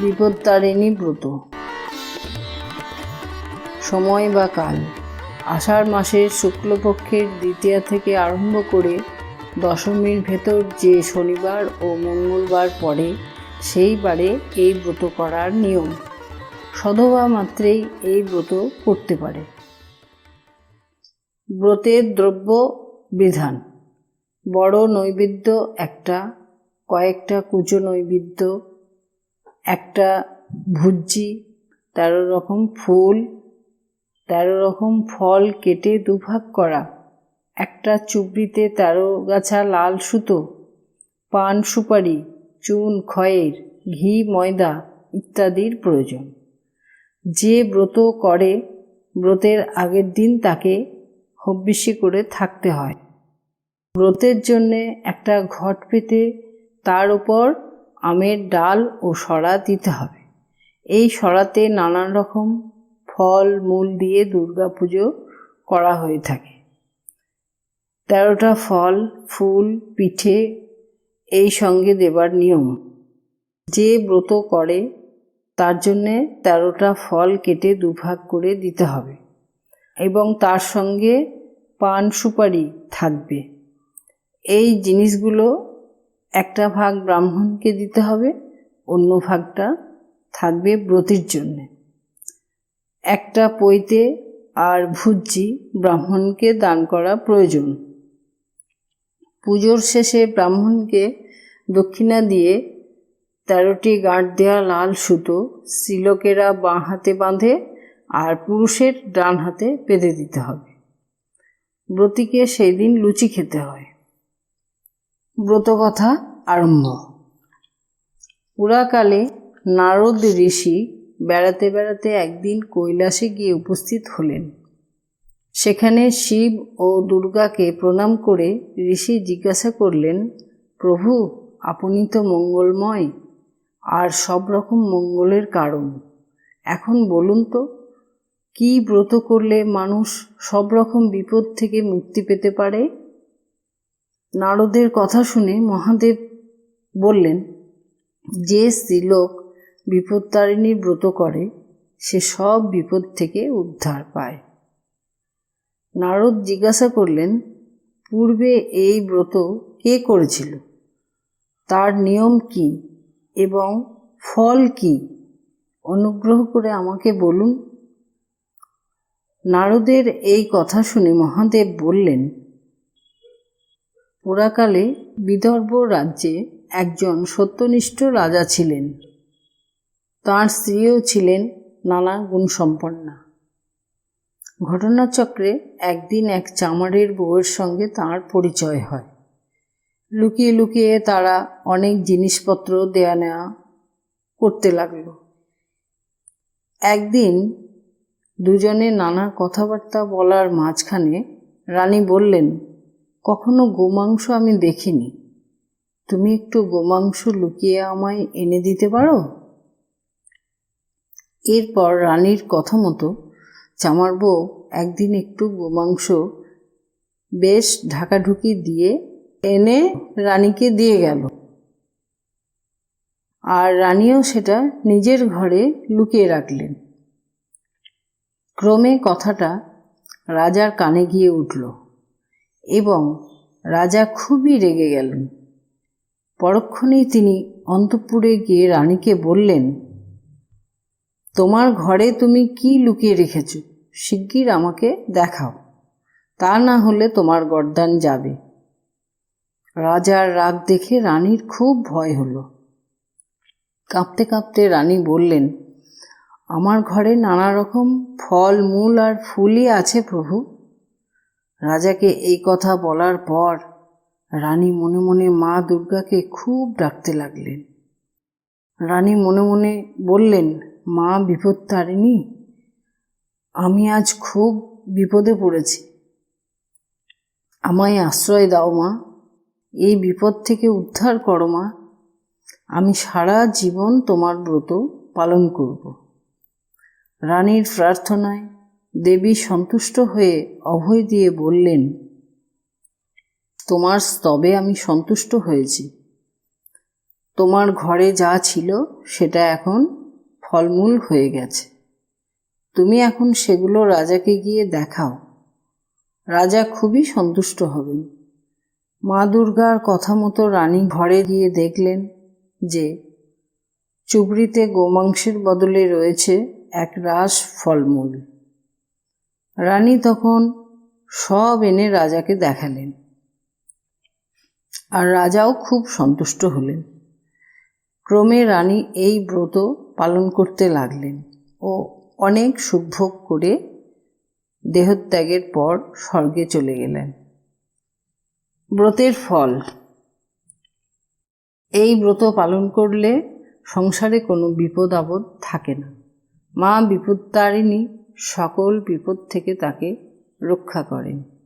বিপত্তারিণী ব্রত। সময় বা কাল। আষাঢ় মাসের শুক্লপক্ষের দ্বিতীয়া থেকে আরম্ভ করে দশমীর ভেতর যে শনিবার ও মঙ্গলবার পড়ে, সেই বারে এই ব্রত করার নিয়ম। সধবা মাত্রেই এই ব্রত করতে পারে। ব্রতের দ্রব্য বিধান। বড় নৈবেদ্য একটা, কয়েকটা কুচো নৈবেদ্য একটা ভুজ্জি, তেরো রকম ফুল, তেরো রকম ফল কেটে দুভাগ করা। একটা চুবড়িতে তেরো গাছা লাল সুতো, পান সুপারি, চুন, খয়ের, ঘি, ময়দা ইত্যাদির প্রয়োজন। যে ব্রত করে, ব্রতের আগের দিন তাকে হব্বিসি করে থাকতে হয়। ব্রতের জন্যে একটা ঘট পেতে তার উপর আমের ডাল ও সরা দিতে হবে। এই সরাতে নানান রকম ফল, মূল দিয়ে দুর্গা পুজো করা হয়ে থাকে। তেরোটা ফল, ফুল, পিঠে এই সঙ্গে দেবার নিয়ম। যে ব্রত করে, তার জন্যে তেরোটা ফল কেটে দুভাগ করে দিতে হবে এবং তার সঙ্গে পান সুপারি থাকবে। এই জিনিসগুলো একটা ভাগ ব্রাহ্মণকে দিতে হবে, অন্য ভাগটা থাকবে ব্রতির জন্যে। একটা পৈতে আর ভুজ্জি ব্রাহ্মণকে দান করা প্রয়োজন। পুজোর শেষে ব্রাহ্মণকে দক্ষিণা দিয়ে তেরোটি গাঁট দেওয়া লাল সুতো শ্রীলোকেরা বাঁ হাতে বাঁধে আর পুরুষের ডান হাতে বেঁধে দিতে হবে। ব্রতীকে সেই দিন লুচি খেতে হয়। ব্রতকথা আরম্ভ। পুরাকালে নারদ ঋষি বেড়াতে বেড়াতে একদিন কৈলাসে গিয়ে উপস্থিত হলেন। সেখানে শিব ও দুর্গাকে প্রণাম করে ঋষি জিজ্ঞাসা করলেন, প্রভু, আপনি তো মঙ্গলময়, আর সব রকম মঙ্গলের কারণ। এখন বলুন তো, কি ব্রত করলে মানুষ সব রকম বিপদ থেকে মুক্তি পেতে পারে? নারদের কথা শুনে মহাদেব বললেন, যে স্ত্রীলোক বিপত্তারিণীর ব্রত করে, সে সব বিপদ থেকে উদ্ধার পায়। নারদ জিজ্ঞাসা করলেন, পূর্বে এই ব্রত কে করেছিল? তার নিয়ম কি এবং ফল কি? অনুগ্রহ করে আমাকে বলুন? নারদের এই কথা শুনে মহাদেব বললেন পুরাকালে বিদর্ভ রাজ্যে একজন সত্যনিষ্ঠ রাজা ছিলেন। তাঁর স্ত্রীও ছিলেন নানা গুণসম্পন্না। ঘটনাচক্রে একদিন এক চামারের বউয়ের সঙ্গে তাঁর পরিচয় হয়। লুকিয়ে লুকিয়ে তারা অনেক জিনিসপত্র দেয়া নেওয়া করতে লাগল। একদিন দুজনে নানা কথাবার্তা বলার মাঝখানে রানী বললেন কখনো গোমাংস আমি দেখিনি। তুমি একটু গোমাংস লুকিয়ে আমায় এনে দিতে পারো? এরপর রানীর কথা মতো চামার বউ একদিন একটু গোমাংস বেশ ঢাকাঢুকি দিয়ে এনে রানীকে দিয়ে গেল। আর রানীও সেটা নিজের ঘরে লুকিয়ে রাখলেন। ক্রমে কথাটা রাজার কানে গিয়ে উঠল। এবং রাজা খুবই রেগে গেলেন। পরক্ষণেই তিনি অন্তপুরে গিয়ে রানীকে বললেন, তোমার ঘরে তুমি কি লুকিয়ে রেখেছ? শিগগির আমাকে দেখাও। তা না হলে তোমার গরদান যাবে রাজার রাগ দেখে রানীর খুব ভয় হলো। কাঁপতে কাঁপতে রানী বললেন, আমার ঘরে নানা রকম ফল, মূল আর ফুলই আছে প্রভু। রাজাকে এই কথা বলার পর রানী মনে মনে মা দুর্গাকে খুব ডাকতে লাগলেন। রানী মনে মনে বললেন, মা বিপদ তারিণী আমি আজ খুব বিপদে পড়েছি। আমায় আশ্রয় দাও মা, এই বিপদ থেকে উদ্ধার করো মা। আমি সারা জীবন তোমার ব্রত পালন করব। রানীর প্রার্থনায় দেবী সন্তুষ্ট হয়ে অভয় দিয়ে বললেন, তোমার স্তবে আমি সন্তুষ্ট হয়েছি। তোমার ঘরে যা ছিল সেটা এখন ফলমূল হয়ে গেছে। তুমি এখন সেগুলো রাজাকে গিয়ে দেখাও। রাজা খুবই সন্তুষ্ট হবেন। মা দুর্গার কথা মতো রানী ঘরে গিয়ে দেখলেন যে চুবড়িতে গোমাংসের বদলে রয়েছে এক রাস ফলমূল। রানী তখন সব এনে রাজাকে দেখালেন। আর রাজাও খুব সন্তুষ্ট হলেন। ক্রমে রানী এই ব্রত পালন করতে লাগলেন ও অনেক সুভোগ করে দেহত্যাগের পর স্বর্গে চলে গেলেন। ব্রতের ফল। এই ব্রত পালন করলে সংসারে কোনো বিপদ আপদ থাকে না। মা বিপত্তারিণী সকল বিপদ থেকে তাকে রক্ষা করেন।